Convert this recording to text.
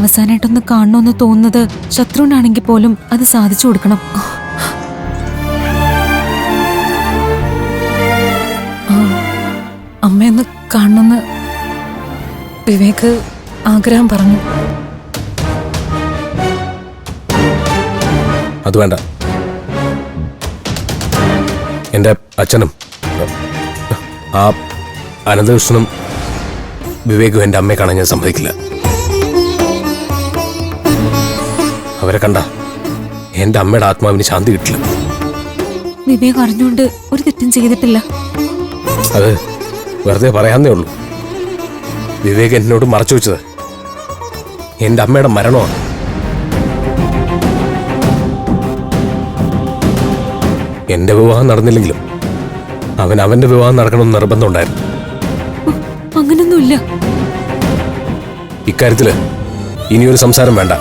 അവസാനമായിട്ടൊന്ന് കാണണമെന്ന് തോന്നുന്നത് ശത്രുവിനാണെങ്കിൽ പോലും അത് സാധിച്ചു കൊടുക്കണം. അമ്മയൊന്ന് കാണണമെന്ന് വിവേക് ആഗ്രഹം പറഞ്ഞു. അത് വേണ്ട. എന്റെ അച്ഛനും ആ അനന്തകൃഷ്ണനും വിവേകും എന്റെ അമ്മയെ കാണാൻ ഞാൻ സമ്മതിക്കില്ല. അവരെ കണ്ട എന്റെ അമ്മയുടെ ആത്മാവിന് ശാന്തി കിട്ടില്ല. വിവേക് അറിഞ്ഞുകൊണ്ട് ഒരു തെറ്റും ചെയ്തിട്ടില്ല. അത് വെറുതെ പറയാന്നേ ഉള്ളൂ. വിവേക് എന്നോട് മറച്ചു വെച്ചത് എന്റെ അമ്മയുടെ മരണമാണ്. എന്റെ വിവാഹം നടന്നില്ലെങ്കിലും അവൻ അവന്റെ വിവാഹം നടക്കണമെന്ന് നിർബന്ധമുണ്ടായിരുന്നു. അങ്ങനൊന്നുമില്ല. ഇക്കാര്യത്തിൽ ഇനിയൊരു സംസാരം വേണ്ട.